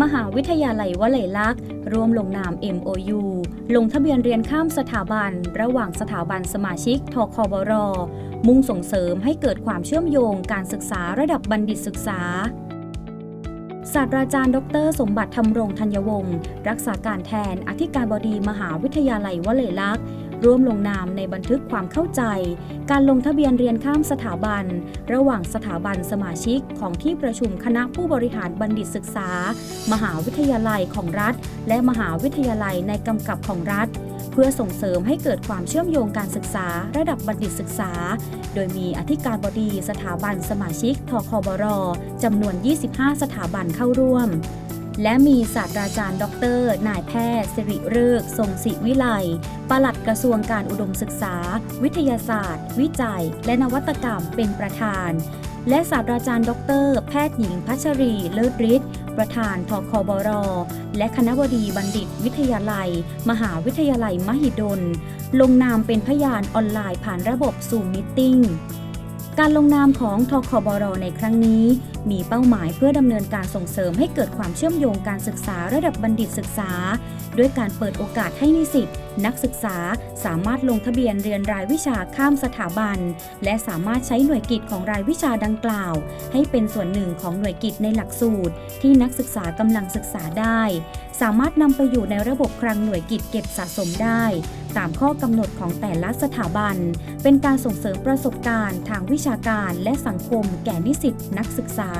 มหาวิทยาลัยวลัยลักษณ์ร่วมลงนาม MOU ลงทะเบียนเรียนข้ามสถาบัน ระหว่างสถาบันสมาชิกทคบร มุ่งส่งเสริมให้เกิดความเชื่อมโยงการศึกษาระดับบัณฑิตศึกษาศาสตราจารย์ ดร สมบัติธรรมรงธัญวงศ์ รักษาการแทน อธิการบดีมหาวิทยาลัยวลัยลักษณ์ ร่วมลงนามในบันทึกความเข้าใจ การลงทะเบียนเรียนข้ามสถาบัน ระหว่างสถาบันสมาชิกของที่ประชุมคณะผู้บริหารบัณฑิตศึกษา มหาวิทยาลัยของรัฐ และมหาวิทยาลัยในกำกับของรัฐ เพื่อส่งเสริมให้เกิดความเชื่อมโยงการศึกษา ระดับบัณฑิตศึกษา โดยมีอธิการบดีสถาบันสมาชิกทคบรจำนวน 25 สถาบันเข้าร่วม และมีศาสตราจารย์ดอกเตอรนายแพทย์ สิริฤกษ์ทรงศิวิไลปลัดกระทรวงการอุดมศึกษา วิทยาศาสตร์ วิจัย และนวัตกรรมเป็นประธาน และศาสตราจารย์ดอกเตอรแพทย์หญิงพัชรี เลิศฤทธิ์ ประธานทคบร และคณะบดีบัณฑิต วิทยาลัย มหาวิทยาลัยมหิดล ลงนามเป็นพยานออนไลน์ผ่านระบบซูมมิ t ิ n ง การลงนามของทคบรในครั้งนี้ มีเป้าหมายเพื่อดำเนินการส่งเสริมให้เกิดความเชื่อมโยงการศึกษาระดับบัณฑิตศึกษา ด้วยการเปิดโอกาสให้นิสิต นักศึกษาสามารถลงทะเบียนเรียนรายวิชาข้ามสถาบัน และสามารถใช้หน่วยกิจของรายวิชาดังกล่าว ให้เป็นส่วนหนึ่งของหน่วยกิจในหลักสูตร ที่นักศึกษากำลังศึกษาได้ สามารถนำไปอยู่ในระบบคลังหน่วยกิจเก็บสะสมได้ ตามข้อกำหนดของแต่ละสถาบัน เป็นการส่งเสริมประสบการณ์ ทางวิชาการและสังคมแก่นิสิตนักศึกษา